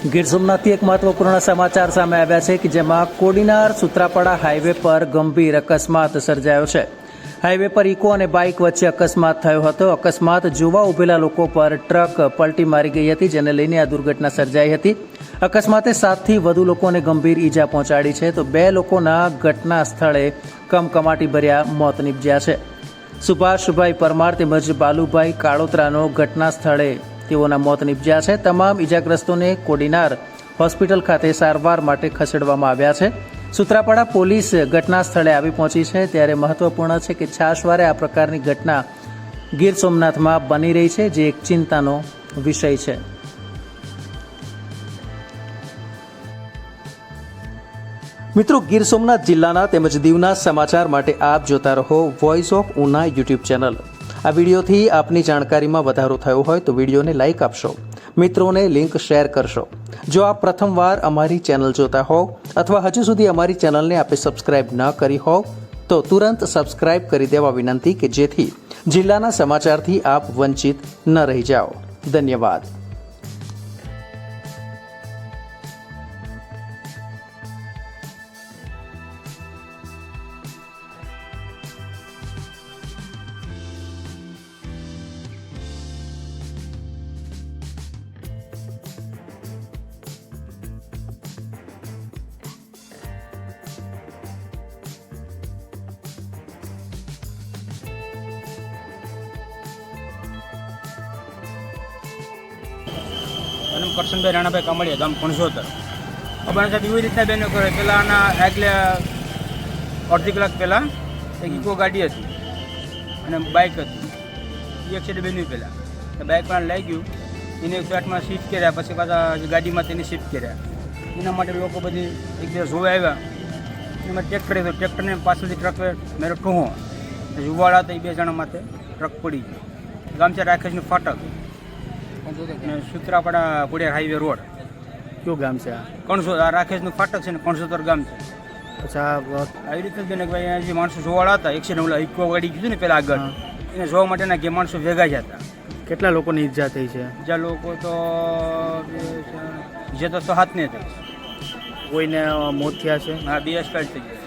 ગીર સોમનાથથી એક મહત્વપૂર્ણ સમાચાર સામે આવ્યા છે કે જેમાં કોડીનાર સુત્રાપાડા હાઈવે પર ગંભીર અકસ્માત સર્જાયો છે. હાઈવે પર ઇકો અને બાઇક વચ્ચે અકસ્માત થયો હતો. અકસ્માત જોવા ઉભેલા લોકો પર ટ્રક પલટી મારી ગઈ હતી, જેને લઈને આ દુર્ઘટના સર્જાઈ હતી. અકસ્માતે સાતથી વધુ લોકોને ગંભીર ઈજા પહોંચાડી છે. તો બે લોકોના ઘટના સ્થળે કમકમાટી ભર્યા મોત નીપજ્યા છે. સુભાષભાઈ પરમાર તેમજ બાલુભાઈ કાળોતરાનો ઘટના સ્થળે તેઓના મોત નીપજ્યા છે. તમામ ઈજાગ્રસ્તોને કોડીનાર હોસ્પિટલ ખાતે સારવાર માટે ખસેડવામાં આવ્યા છે. સુત્રાપાડા પોલીસ ઘટના સ્થળે આવી પહોંચી છે. ત્યારે મહત્વપૂર્ણ છે કે છાશવારે આ પ્રકારની ઘટના ગીર સોમનાથમાં બની રહી છે, જે એક ચિંતાનો વિષય છે. મિત્રો, ગીર સોમનાથ જિલ્લાના તેમજ દીવના સમાચાર માટે આપ જોતા રહો voice of Una YouTube channel. આ વિડીયોથી આપની જાણકારીમાં વધારો થયો હોય તો વિડીયોને લાઇક આપશો. મિત્રોને લિંક શેર કરશો. જો આપ પ્રથમવાર અમારી ચેનલ જોતા હોવ અથવા હજુ સુધી અમારી ચેનલને આપે સબસ્ક્રાઇબ ન કરી હોવ, તો તુરંત સબસ્ક્રાઇબ કરી દેવા વિનંતી કે જેથી જિલ્લાના સમાચારથી આપ વંચિત ન રહી જાઓ. ધન્યવાદ. અને કરશનભાઈ રાણાભાઈ કામળિયા, ગામ કણસોતર અબાણ સાહેબ એવી રીતના બેનો કરે પહેલાં આના આગલે અડધી કલાક પહેલાં એક ઇકો ગાડી હતી અને બાઇક હતી. એ એક્સિડન્ટ બન્યું પહેલાં. તો બાઇક પણ લઈ ગયું. એને એકસો આઠમાં શિફ્ટ કર્યા, પછી પાછા ગાડીમાં તેને શિફ્ટ કર્યા. એના માટે લોકો બધી એક દિવસ જોવા આવ્યા. એમાં ટ્રેક્ટર હતો ટ્રેક્ટરને પાછળથી ટ્રક મેરો ટૂહો યુવાળા હતા એ બે જણા માથે ટ્રક પડી ગયો. ગામ છે રાકેશનું ફાટક. અને સુત્રાપાડા પુડિયા હાઈવે રોડ કયું ગામ છે આ? કણસો આ રાકેશનું ફાટક છે ને કણસોતર ગામ છે. અચ્છા આવી રીતે જ ભાઈ અહીંયા જે માણસો જોવાળા હતા એક્સિડન્ટ ઓલા ઇકો ગાડી કીધું ને પેલા આગળ. એને જોવા માટેના કે માણસો ભેગા જ હતા. કેટલા લોકોની ઈજા થઈ છે? જ્યાં લોકો તો જે તો હાથ નહીં થાય. કોઈને મોત થયા છે? હા બે એક્સપાયર થઈ ગયા.